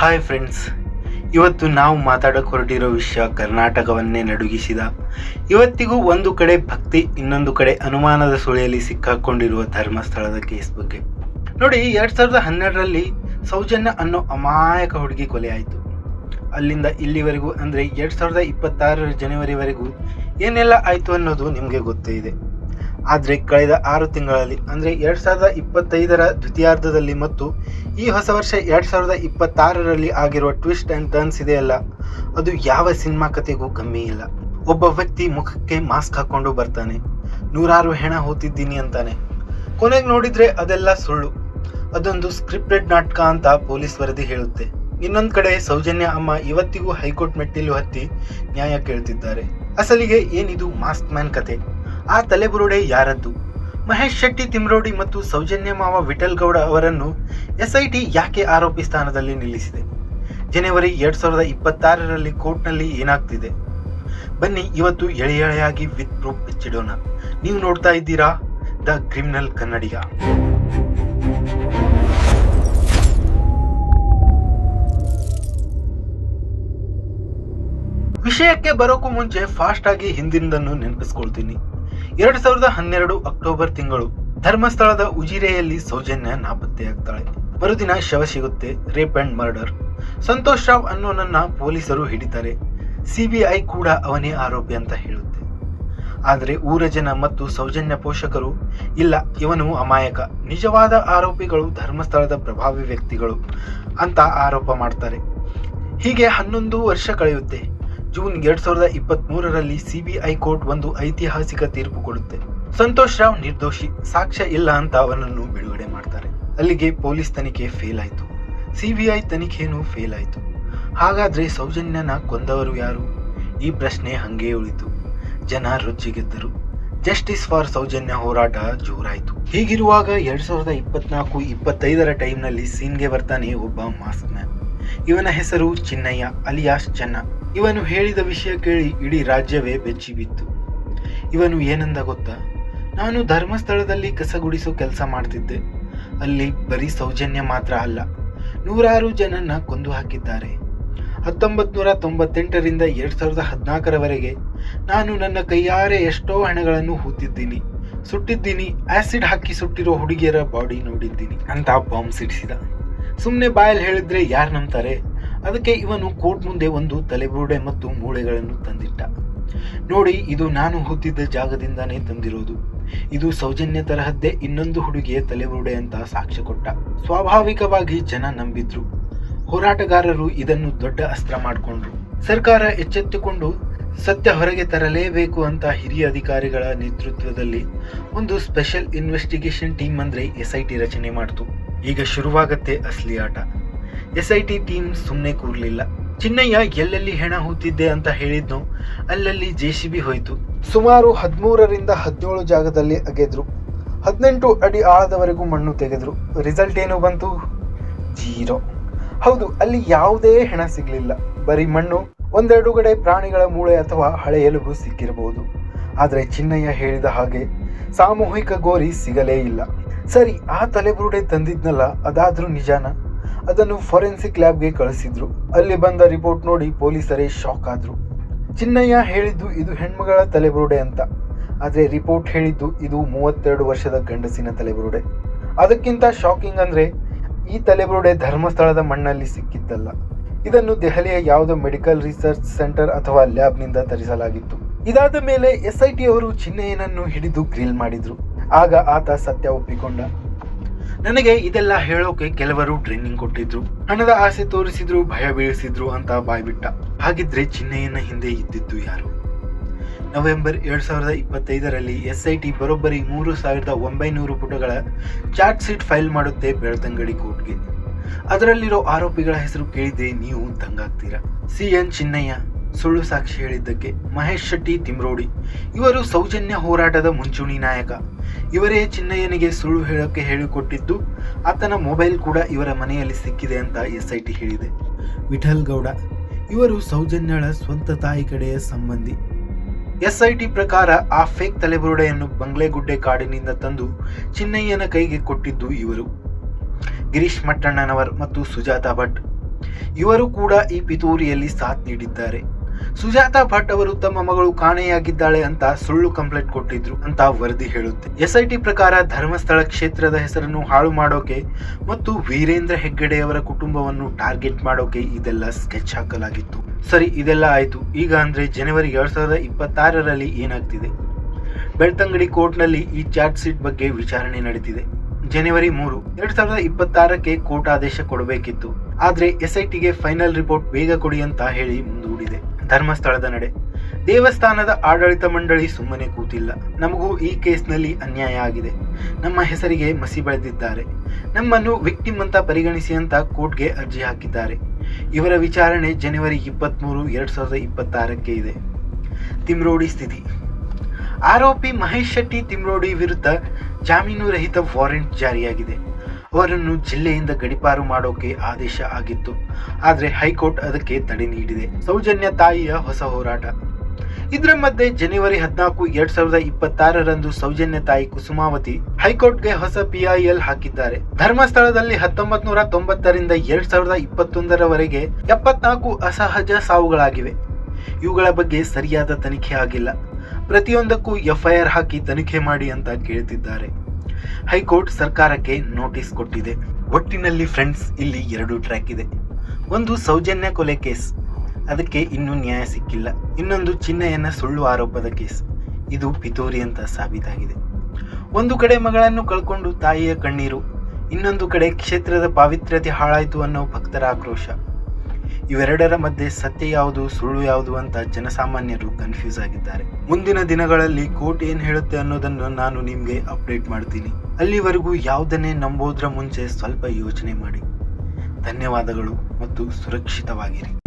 Hi friends ಇವತ್ತು ನಾವು ಮಾತಾಡಕ್ಕೆ ಹೊರಟಿರೋ ವಿಷಯ ಕರ್ನಾಟಕವನ್ನೇ ನಡುಗಿಸಿದ. ಇವತ್ತಿಗೂ ಒಂದು ಕಡೆ ಭಕ್ತಿ, ಇನ್ನೊಂದು ಕಡೆ ಅನುಮಾನದ ಸುಳಿಯಲ್ಲಿ ಸಿಕ್ಕಾಕೊಂಡಿರುವ ಧರ್ಮಸ್ಥಳದ ಕೇಸ್ ಬಗ್ಗೆ. ನೋಡಿ, ಎರಡು ಸಾವಿರದ ಹನ್ನೆರಡರಲ್ಲಿ ಸೌಜನ್ಯ ಅನ್ನೋ ಅಮಾಯಕ ಹುಡುಗಿ ಕೊಲೆ ಆಯಿತು. ಅಲ್ಲಿಂದ ಇಲ್ಲಿವರೆಗೂ ಅಂದರೆ ಎರಡು ಸಾವಿರದ ಇಪ್ಪತ್ತಾರರ ಜನವರಿವರೆಗೂ ಏನೆಲ್ಲ ಆಯಿತು ಅನ್ನೋದು ನಿಮಗೆ ಗೊತ್ತೇ ಇದೆ. ಆದರೆ ಕಳೆದ ಆರು ತಿಂಗಳಲ್ಲಿ, ಅಂದರೆ ಎರಡು ಸಾವಿರದ ಇಪ್ಪತ್ತೈದರ ದ್ವಿತೀಯಾರ್ಧದಲ್ಲಿ ಮತ್ತು ಈ ಹೊಸ ವರ್ಷ ಎರಡು ಸಾವಿರದ ಇಪ್ಪತ್ತಾರರಲ್ಲಿ ಆಗಿರುವ ಟ್ವಿಸ್ಟ್ ಆ್ಯಂಡ್ ಟರ್ನ್ಸ್ ಇದೆಯಲ್ಲ, ಅದು ಯಾವ ಸಿನಿಮಾ ಕಥೆಗೂ ಕಮ್ಮಿ ಇಲ್ಲ. ಒಬ್ಬ ವ್ಯಕ್ತಿ ಮುಖಕ್ಕೆ ಮಾಸ್ಕ್ ಹಾಕ್ಕೊಂಡು ಬರ್ತಾನೆ, ನೂರಾರು ಹೆಣ ಹೋತಿದ್ದೀನಿ ಅಂತಾನೆ. ಕೊನೆಗೆ ನೋಡಿದ್ರೆ ಅದೆಲ್ಲ ಸುಳ್ಳು. ಅದೊಂದು ಸ್ಕ್ರಿಪ್ಟೆಡ್ ನಾಟಕ ಅಂತ ಪೊಲೀಸ್ ವರದಿ ಹೇಳುತ್ತೆ. ಇನ್ನೊಂದು ಕಡೆ ಸೌಜನ್ಯ ಅಮ್ಮ ಇವತ್ತಿಗೂ ಹೈಕೋರ್ಟ್ ಮೆಟ್ಟಿಲು ಹತ್ತಿ ನ್ಯಾಯ ಕೇಳ್ತಿದ್ದಾರೆ. ಅಸಲಿಗೆ ಏನಿದು ಮಾಸ್ಕ್ ಮ್ಯಾನ್ ಕತೆ? ಆ ತಲೆಬುರುಡೆ ಯಾರದ್ದು? ಮಹೇಶ್ ಶೆಟ್ಟಿ ತಿಮ್ರೋಡಿ ಮತ್ತು ಸೌಜನ್ಯ ಮಾವ ವಿಠಲ್ ಗೌಡ ಅವರನ್ನು ಎಸ್ಐಟಿ ಯಾಕೆ ಆರೋಪಿ ಸ್ಥಾನದಲ್ಲಿ ನಿಲ್ಲಿಸಿದೆ? ಜನವರಿ ಎರಡ್ ಸಾವಿರದ ಇಪ್ಪತ್ತಾರರಲ್ಲಿ ಕೋರ್ಟ್ನಲ್ಲಿ ಏನಾಗ್ತಿದೆ? ಬನ್ನಿ ಇವತ್ತು ಎಳೆ ಎಳೆಯಾಗಿ ವಿತ್ ಪ್ರೂಫ್ ಬಿಚ್ಚಿಡೋಣ. ನೀವು ನೋಡ್ತಾ ಇದ್ದೀರಾ ದ ಕ್ರಿಮಿನಲ್ ಕನ್ನಡಿಗ. ವಿಷಯಕ್ಕೆ ಬರೋಕ್ಕೂ ಮುಂಚೆ ಫಾಸ್ಟ್ ಆಗಿ ಹಿಂದಿನದನ್ನು ನೆನಪಿಸ್ಕೊಳ್ತೀನಿ. ಎರಡ್ ಸಾವಿರದ ಹನ್ನೆರಡು ಅಕ್ಟೋಬರ್ ತಿಂಗಳು ಧರ್ಮಸ್ಥಳದ ಉಜಿರೆಯಲ್ಲಿ ಸೌಜನ್ಯ ನಾಪತ್ತೆಯಾಗ್ತಾಳೆ. ಮರುದಿನ ಶವ ಸಿಗುತ್ತೆ, rape and murder. Santosh Rao ಅನ್ನೋನನ್ನ ಪೊಲೀಸರು ಹಿಡಿತಾರೆ. ಸಿಬಿಐ ಕೂಡ ಅವನೇ ಆರೋಪಿ ಅಂತ ಹೇಳುತ್ತೆ. ಆದರೆ ಊರ ಜನ ಮತ್ತು ಸೌಜನ್ಯ ಪೋಷಕರು, ಇಲ್ಲ, ಇವನು ಅಮಾಯಕ. ನಿಜವಾದ ಆರೋಪಿಗಳು ಧರ್ಮಸ್ಥಳದ ಪ್ರಭಾವಿ ವ್ಯಕ್ತಿಗಳು ಅಂತ ಆರೋಪ ಮಾಡ್ತಾರೆ. ಹೀಗೆ ಹನ್ನೊಂದು ವರ್ಷ ಕಳೆಯುತ್ತೆ. ಜೂನ್ ಎರಡ್ ಸಾವಿರದ ಇಪ್ಪತ್ತ್ ಮೂರರಲ್ಲಿ ಸಿಬಿಐ ಕೋರ್ಟ್ ಒಂದು ಐತಿಹಾಸಿಕ ತೀರ್ಪು ಕೊಡುತ್ತೆ. ಸಂತೋಷ್ ರಾವ್ ನಿರ್ದೋಷಿ, ಸಾಕ್ಷ್ಯ ಇಲ್ಲ ಅಂತ ಅವನನ್ನು ಬಿಡುಗಡೆ ಮಾಡ್ತಾರೆ. ಅಲ್ಲಿಗೆ ಪೊಲೀಸ್ ತನಿಖೆ ಫೇಲ್ ಆಯ್ತು. ಸಿಬಿಐ ತನಿಖೆನೂ ಫೇಲ್ ಆಯ್ತು. ಹಾಗಾದ್ರೆ ಸೌಜನ್ಯನ ಕೊಂದವರು ಯಾರು? ಈ ಪ್ರಶ್ನೆ ಹಂಗೇ ಉಳಿತು. ಜನ ರೊಚ್ಚಿಗೆದ್ದರು. ಜಸ್ಟಿಸ್ ಫಾರ್ ಸೌಜನ್ಯ ಹೋರಾಟ ಜೋರಾಯ್ತು. ಹೀಗಿರುವಾಗ ಎರಡ್ ಸಾವಿರದ ಇಪ್ಪತ್ನಾಲ್ಕು, ಇಪ್ಪತ್ತೈದರ ಟೈಮ್ನಲ್ಲಿ ಸೀನ್ಗೆ ಬರ್ತಾನೆ ಒಬ್ಬ ಮಾಸ್ಕ್ ಮ್ಯಾನ್. ಇವನ ಹೆಸರು ಚಿನ್ನಯ್ಯ ಅಲಿಯಾಸ್ ಚೆನ್ನ. ಇವನು ಹೇಳಿದ ವಿಷಯ ಕೇಳಿ ಇಡೀ ರಾಜ್ಯವೇ ಬೆಚ್ಚಿ ಬಿತ್ತು ಇವನು ಏನಂದ ಗೊತ್ತಾ? ನಾನು ಧರ್ಮಸ್ಥಳದಲ್ಲಿ ಕಸಗುಡಿಸೋ ಕೆಲಸ ಮಾಡ್ತಿದ್ದೆ. ಅಲ್ಲಿ ಬರೀ ಸೌಜನ್ಯ ಮಾತ್ರ ಅಲ್ಲ, ನೂರಾರು ಜನನ್ನ ಕೊಂದು ಹಾಕಿದ್ದಾರೆ. ಹತ್ತೊಂಬತ್ ನೂರ ತೊಂಬತ್ತೆಂಟರಿಂದ ಎರಡ್ ಸಾವಿರದ ಹದಿನಾಲ್ಕರವರೆಗೆ ನಾನು ನನ್ನ ಕೈಯಾರೆ ಎಷ್ಟೋ ಹಣಗಳನ್ನು ಹೂತಿದ್ದೀನಿ. ಸುಟ್ಟಿದ್ದೀನಿ, ಆಸಿಡ್ ಹಾಕಿ ಸುಟ್ಟಿರೋ ಹುಡುಗಿಯರ ಬಾಡಿ ನೋಡಿದ್ದೀನಿ ಅಂತ ಬಾಂಬ್ ಸಿಡಿಸಿದ. ಸುಮ್ಮನೆ ಬಾಯಲ್ಲಿ ಹೇಳಿದ್ರೆ ಯಾರು ನಂಬ್ತಾರೆ? ಅದಕ್ಕೆ ಇವನು ಕೋರ್ಟ್ ಮುಂದೆ ಒಂದು ತಲೆಬುರುಡೆ ಮತ್ತು ಮೂಳೆಗಳನ್ನು ತಂದಿಟ್ಟ. ನೋಡಿ, ಇದು ನಾನು ಹುಟ್ಟಿದ್ದ ಜಾಗದಿಂದಾನೇ ತಂದಿರೋದು. ಇದು ಸೌಜನ್ಯ ತರಹದ್ದೇ ಇನ್ನೊಂದು ಹುಡುಗಿಯ ತಲೆಬುರುಡೆ ಅಂತ ಸಾಕ್ಷ್ಯ ಕೊಟ್ಟ. ಸ್ವಾಭಾವಿಕವಾಗಿ ಜನ ನಂಬಿದ್ರು. ಹೋರಾಟಗಾರರು ಇದನ್ನು ದೊಡ್ಡ ಅಸ್ತ್ರ ಮಾಡಿಕೊಂಡ್ರು. ಸರ್ಕಾರ ಎಚ್ಚೆತ್ತುಕೊಂಡು ಸತ್ಯ ಹೊರಗೆ ತರಲೇಬೇಕು ಅಂತ ಹಿರಿಯ ಅಧಿಕಾರಿಗಳ ನೇತೃತ್ವದಲ್ಲಿ ಒಂದು ಸ್ಪೆಷಲ್ ಇನ್ವೆಸ್ಟಿಗೇಷನ್ ಟೀಮ್ ಅಂದ್ರೆ ಎಸ್ಐಟಿ ರಚನೆ ಮಾಡ್ತು. ಈಗ ಶುರುವಾಗತ್ತೆ ಅಸ್ಲಿ ಆಟ. ಎಸ್ ಐ ಟಿ ಟೀಮ್ ಸುಮ್ಮನೆ ಕೂರ್ಲಿಲ್ಲ. ಚಿನ್ನಯ್ಯ ಎಲ್ಲೆಲ್ಲಿ ಹೆಣ ಹೂತಿದ್ದೆ ಅಂತ ಹೇಳಿದ್ನೋ, ಅಲ್ಲಲ್ಲಿ ಜೆ ಸಿ ಬಿ ಹೋಯಿತು. ಸುಮಾರು ಹದಿಮೂರರಿಂದ ಹದಿನೇಳು ಜಾಗದಲ್ಲಿ ಅಗೆದ್ರು. ಹದಿನೆಂಟು ಅಡಿ ಆಳದವರೆಗೂ ಮಣ್ಣು ತೆಗೆದ್ರು. ರಿಸಲ್ಟ್ ಏನು ಬಂತು? ಜೀರೋ. ಹೌದು, ಅಲ್ಲಿ ಯಾವುದೇ ಹೆಣ ಸಿಗಲಿಲ್ಲ. ಬರೀ ಮಣ್ಣು, ಒಂದೆರಡು ಕಡೆ ಪ್ರಾಣಿಗಳ ಮೂಳೆ ಅಥವಾ ಹಳೆ ಎಲುಬು ಸಿಕ್ಕಿರಬಹುದು ಆದರೆ ಚಿನ್ನಯ್ಯ ಹೇಳಿದ ಹಾಗೆ ಸಾಮೂಹಿಕ ಗೋರಿ ಸಿಗಲೇ ಇಲ್ಲ. ಸರಿ, ಆ ತಲೆಬುರುಡೆ ತಂದಿದ್ನಲ್ಲ, ಅದಾದರೂ ನಿಜಾನ? ಅದನ್ನು ಫೊರೆನ್ಸಿಕ್ ಲ್ಯಾಬ್ಗೆ ಕಳಿಸಿದ್ರು. ಅಲ್ಲಿ ಬಂದ ರಿಪೋರ್ಟ್ ನೋಡಿ ಪೊಲೀಸರೇ ಶಾಕ್ ಆದ್ರು. ಚಿನ್ನಯ್ಯ ಹೇಳಿದ್ದು ಇದು ಹೆಣ್ಮಗಳ ತಲೆಬುರುಡೆ ಅಂತ. ಆದರೆ ರಿಪೋರ್ಟ್ ಹೇಳಿದ್ದು ಇದು ಮೂವತ್ತೆರಡು ವರ್ಷದ ಗಂಡಸಿನ ತಲೆಬುರುಡೆ. ಅದಕ್ಕಿಂತ ಶಾಕಿಂಗ್ ಅಂದ್ರೆ, ಈ ತಲೆಬುರುಡೆ ಧರ್ಮಸ್ಥಳದ ಮಣ್ಣಲ್ಲಿ ಸಿಕ್ಕಿದ್ದಲ್ಲ ಇದನ್ನು ದೆಹಲಿಯ ಯಾವುದೋ ಮೆಡಿಕಲ್ ರಿಸರ್ಚ್ ಸೆಂಟರ್ ಅಥವಾ ಲ್ಯಾಬ್ನಿಂದ ತರಿಸಲಾಗಿತ್ತು. ಇದಾದ ಮೇಲೆ ಎಸ್ ಐ ಟಿ ಅವರು ಚಿನ್ನಯ್ಯನನ್ನು ಹಿಡಿದು ಗ್ರಿಲ್ ಮಾಡಿದ್ರು. ಆಗ ಆತ ಸತ್ಯ ಒಪ್ಪಿಕೊಂಡ. ನನಗೆ ಇದೆಲ್ಲ ಹೇಳೋಕೆ ಕೆಲವರು ಟ್ರೈನಿಂಗ್ ಕೊಟ್ಟಿದ್ರು. ಹಣದ ಆಸೆ ತೋರಿಸಿದ್ರು, ಭಯ ಬೀಳಿಸಿದ್ರು ಅಂತ ಬಾಯ್ಬಿಟ್ಟ. ಹಾಗಿದ್ರೆ ಚಿಹ್ನೆಯನ್ನ ಹಿಂದೆ ಇದ್ದಿದ್ದು ಯಾರು? ನವೆಂಬರ್ ಎರಡ್ ಸಾವಿರದ ಇಪ್ಪತ್ತೈದರಲ್ಲಿ ಎಸ್ ಐ ಟಿ ಬರೋಬ್ಬರಿ ಮೂರು ಸಾವಿರದ ಒಂಬೈನೂರು ಪುಟಗಳ ಚಾರ್ಜ್ ಶೀಟ್ ಫೈಲ್ ಮಾಡುತ್ತೆ ಬೆಳ್ತಂಗಡಿ ಕೋರ್ಟ್ಗೆ. ಅದರಲ್ಲಿರೋ ಆರೋಪಿಗಳ ಹೆಸರು ಕೇಳಿದ್ರೆ ನೀವು ದಂಗಾಗ್ತೀರಾ? C N Chinnaiah. ಸುಳ್ಳು ಸಾಕ್ಷಿ ಹೇಳಿದ್ದಕ್ಕೆ ಮಹೇಶ್ ಶೆಟ್ಟಿ ತಿಮ್ರೋಡಿ. ಇವರು ಸೌಜನ್ಯ ಹೋರಾಟದ ಮುಂಚೂಣಿ ನಾಯಕ. ಇವರೇ ಚಿನ್ನಯ್ಯನಿಗೆ ಸುಳ್ಳು ಹೇಳೋಕ್ಕೆ ಹೇಳಿಕೊಟ್ಟಿದ್ದು, ಆತನ ಮೊಬೈಲ್ ಕೂಡ ಇವರ ಮನೆಯಲ್ಲಿ ಸಿಕ್ಕಿದೆ ಅಂತ ಎಸ್ ಐ ಹೇಳಿದೆ. ವಿಠಲ್ ಗೌಡ, ಇವರು ಸೌಜನ್ಯಳ ಸ್ವಂತ ತಾಯಿ ಕಡೆಯ ಸಂಬಂಧಿ. ಎಸ್ ಐ ಟಿ ಪ್ರಕಾರ ಆ ಫೇಕ್ ತಲೆಬುರುಡೆಯನ್ನು ಬಂಗ್ಲೆಗುಡ್ಡೆ ಕಾಡಿನಿಂದ ತಂದು ಚಿನ್ನಯ್ಯನ ಕೈಗೆ ಕೊಟ್ಟಿದ್ದು ಇವರು. ಗಿರೀಶ್ ಮಟ್ಟಣ್ಣನವರ್ ಮತ್ತು ಸುಜಾತಾ ಭಟ್. ಇವರು ಕೂಡ ಈ ಪಿತೂರಿಯಲ್ಲಿ ಸಾಥ್ ನೀಡಿದ್ದಾರೆ. ಸುಜಾತಾ ಭಟ್ ಅವರು ತಮ್ಮ ಮಗಳು ಕಾಣೆಯಾಗಿದ್ದಾಳೆ ಅಂತ ಸುಳ್ಳು ಕಂಪ್ಲೇಂಟ್ ಕೊಟ್ಟಿದ್ರು ಅಂತ ವರದಿ ಹೇಳುತ್ತೆ. ಎಸ್ಐಟಿ ಪ್ರಕಾರ ಧರ್ಮಸ್ಥಳ ಕ್ಷೇತ್ರದ ಹೆಸರನ್ನು ಹಾಳು ಮಾಡೋಕೆ ಮತ್ತು ವೀರೇಂದ್ರ ಹೆಗ್ಗಡೆಯವರ ಕುಟುಂಬವನ್ನು ಟಾರ್ಗೆಟ್ ಮಾಡೋಕೆ ಇದೆಲ್ಲ ಸ್ಕೆಚ್ ಹಾಕಲಾಗಿತ್ತು. ಸರಿ, ಇದೆಲ್ಲ ಆಯ್ತು. ಈಗ ಅಂದ್ರೆ ಜನವರಿ ಎರಡ್ ಸಾವಿರದ ಇಪ್ಪತ್ತಾರರಲ್ಲಿ ಏನಾಗ್ತಿದೆ? ಬೆಳ್ತಂಗಡಿ ಕೋರ್ಟ್ನಲ್ಲಿ ಈ ಚಾರ್ಜ್ ಶೀಟ್ ಬಗ್ಗೆ ವಿಚಾರಣೆ ನಡೀತಿದೆ. ಜನವರಿ ಮೂರು, ಎರಡ್ ಸಾವಿರದ ಇಪ್ಪತ್ತಾರಕ್ಕೆ ಕೋರ್ಟ್ ಆದೇಶ ಕೊಡಬೇಕಿತ್ತು. ಆದ್ರೆ ಎಸ್ಐಟಿಗೆ ಫೈನಲ್ ರಿಪೋರ್ಟ್ ಬೇಗ ಕೊಡಿ ಅಂತ ಹೇಳಿ ಮುಂದೂಡಿದೆ. ಧರ್ಮಸ್ಥಳದ ನಡೆ. ದೇವಸ್ಥಾನದ ಆಡಳಿತ ಮಂಡಳಿ ಸುಮ್ಮನೆ ಕೂತಿಲ್ಲ. ನಮಗೂ ಈ ಕೇಸ್ನಲ್ಲಿ ಅನ್ಯಾಯ ಆಗಿದೆ. ನಮ್ಮ ಹೆಸರಿಗೆ ಮಸಿ ಬೆಳೆದಿದ್ದಾರೆ. ನಮ್ಮನ್ನು ವಿಕ್ಟಿಮ್ ಅಂತ ಪರಿಗಣಿಸಿ ಅಂತ ಕೋರ್ಟ್ಗೆ ಅರ್ಜಿ ಹಾಕಿದ್ದಾರೆ. ಇವರ ವಿಚಾರಣೆ ಜನವರಿ ಇಪ್ಪತ್ತ್ಮೂರು ಎರಡ್ ಸಾವಿರದ ಇಪ್ಪತ್ತಾರಕ್ಕೆ ಇದೆ. ತಿಮ್ರೋಡಿ ಸ್ಥಿತಿ. ಆರೋಪಿ ಮಹೇಶ್ ಶೆಟ್ಟಿ ತಿಮ್ರೋಡಿ ವಿರುದ್ಧ ಜಾಮೀನು ರಹಿತ ವಾರೆಂಟ್ ಜಾರಿಯಾಗಿದೆ. ಅವರನ್ನು ಜಿಲ್ಲೆಯಿಂದ ಗಡಿಪಾರು ಮಾಡೋಕೆ ಆದೇಶ ಆಗಿತ್ತು. ಆದರೆ ಹೈಕೋರ್ಟ್ ಅದಕ್ಕೆ ತಡೆ ನೀಡಿದೆ. ಸೌಜನ್ಯ ತಾಯಿಯ ಹೊಸ ಹೋರಾಟ. ಇದರ ಮಧ್ಯೆ ಜನವರಿ ಹದಿನಾಲ್ಕು ಎರಡ್ ಸಾವಿರದ ಇಪ್ಪತ್ತಾರರಂದು ಸೌಜನ್ಯ ತಾಯಿ ಕುಸುಮಾವತಿ ಹೈಕೋರ್ಟ್ಗೆ ಹೊಸ ಪಿಐಎಲ್ ಹಾಕಿದ್ದಾರೆ. ಧರ್ಮಸ್ಥಳದಲ್ಲಿ ಹತ್ತೊಂಬತ್ ನೂರ ತೊಂಬತ್ತರಿಂದ ಎರಡ್ ಸಾವಿರದ ಇಪ್ಪತ್ತೊಂದರವರೆಗೆ ಎಪ್ಪತ್ನಾಲ್ಕು ಅಸಹಜ ಸಾವುಗಳಾಗಿವೆ. ಇವುಗಳ ಬಗ್ಗೆ ಸರಿಯಾದ ತನಿಖೆ ಆಗಿಲ್ಲ. ಪ್ರತಿಯೊಂದಕ್ಕೂ ಎಫ್ಐಆರ್ ಹಾಕಿ ತನಿಖೆ ಮಾಡಿ ಅಂತ ಕೇಳ್ತಿದ್ದಾರೆ. ಹೈಕೋರ್ಟ್ ಸರ್ಕಾರಕ್ಕೆ ನೋಟಿಸ್ ಕೊಟ್ಟಿದೆ. ಒಟ್ಟಿನಲ್ಲಿ ಫ್ರೆಂಡ್ಸ್, ಇಲ್ಲಿ ಎರಡು ಟ್ರ್ಯಾಕ್ ಇದೆ. ಒಂದು ಸೌಜನ್ಯ ಕೊಲೆ ಕೇಸ್. ಅದಕ್ಕೆ ಇನ್ನೂ ನ್ಯಾಯ ಸಿಕ್ಕಿಲ್ಲ. ಇನ್ನೊಂದು ಚಿನ್ನೆಯನ್ನ ಸುಳ್ಳು ಆರೋಪದ ಕೇಸ್. ಇದು ಪಿತೂರಿ ಅಂತ ಸಾಬೀತಾಗಿದೆ. ಒಂದು ಕಡೆ ಮಗಳನ್ನು ಕಳ್ಕೊಂಡು ತಾಯಿಯ ಕಣ್ಣೀರು. ಇನ್ನೊಂದು ಕಡೆ ಕ್ಷೇತ್ರದ ಪಾವಿತ್ರ್ಯತೆ ಹಾಳಾಯಿತು ಅನ್ನೋ ಭಕ್ತರ ಆಕ್ರೋಶ. ಇವೆರಡರ ಮಧ್ಯೆ ಸತ್ಯ ಯಾವುದು, ಸುಳ್ಳು ಯಾವುದು ಅಂತ ಜನಸಾಮಾನ್ಯರು ಕನ್ಫ್ಯೂಸ್ ಆಗಿದ್ದಾರೆ. ಮುಂದಿನ ದಿನಗಳಲ್ಲಿ ಕೋರ್ಟ್ ಏನ್ ಹೇಳುತ್ತೆ ಅನ್ನೋದನ್ನು ನಾನು ನಿಮ್ಗೆ ಅಪ್ಡೇಟ್ ಮಾಡ್ತೀನಿ. ಅಲ್ಲಿವರೆಗೂ ಯಾವುದನ್ನೇ ನಂಬೋದ್ರ ಮುಂಚೆ ಸ್ವಲ್ಪ ಯೋಚನೆ ಮಾಡಿ. ಧನ್ಯವಾದಗಳು ಮತ್ತು ಸುರಕ್ಷಿತವಾಗಿರಿ.